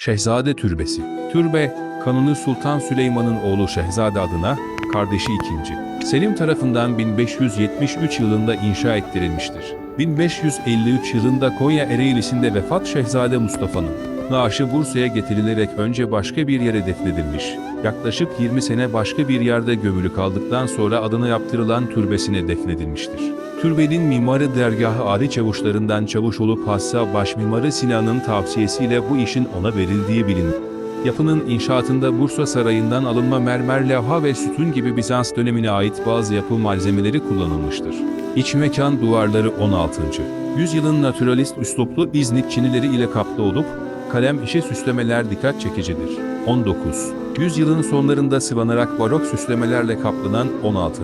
Şehzade Türbesi Türbe, Kanuni Sultan Süleyman'ın oğlu Şehzade adına, kardeşi 2. Selim tarafından 1573 yılında inşa ettirilmiştir. 1553 yılında Konya Ereğlisi'nde vefat Şehzade Mustafa'nın naaşı Bursa'ya getirilerek önce başka bir yere defnedilmiş, yaklaşık 20 sene başka bir yerde gömülü kaldıktan sonra adına yaptırılan türbesine defnedilmiştir. Türbenin mimarı dergahı Ali Çavuşlarından Çavuş olup hassa baş mimarı Sinan'ın tavsiyesiyle bu işin ona verildiği bilinir. Yapının inşaatında Bursa Sarayı'ndan alınma mermer levha ve sütun gibi Bizans dönemine ait bazı yapı malzemeleri kullanılmıştır. İç mekan duvarları 16. Yüzyılın naturalist üsluplu İznik çinileri ile kaplı olup, kalem işi süslemeler dikkat çekicidir. 19. Yüzyılın sonlarında sıvanarak barok süslemelerle kaplanan 16.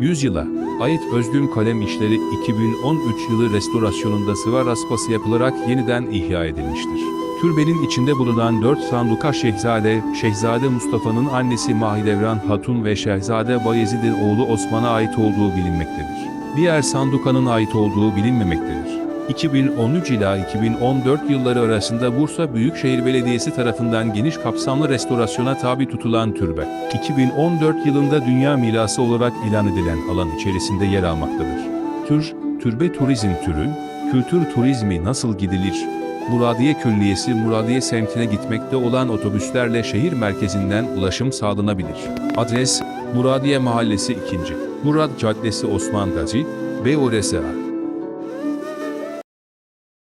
Yüzyıla ait özgün kalem işleri 2013 yılı restorasyonunda sıva raspası yapılarak yeniden ihya edilmiştir. Türbenin içinde bulunan dört sanduka Şehzade, Şehzade Mustafa'nın annesi Mahidevran Hatun ve Şehzade Bayezid'in oğlu Osman'a ait olduğu bilinmektedir. Diğer sandukanın ait olduğu bilinmemektedir. 2013 ila 2014 yılları arasında Bursa Büyükşehir Belediyesi tarafından geniş kapsamlı restorasyona tabi tutulan türbe, 2014 yılında Dünya Mirası olarak ilan edilen alan içerisinde yer almaktadır. Tür, türbe turizm türü, kültür turizmi nasıl gidilir? Muradiye Külliyesi Muradiye semtine gitmekte olan otobüslerle şehir merkezinden ulaşım sağlanabilir. Adres, Muradiye Mahallesi 2. Murad Caddesi Osman Gazi, BORSA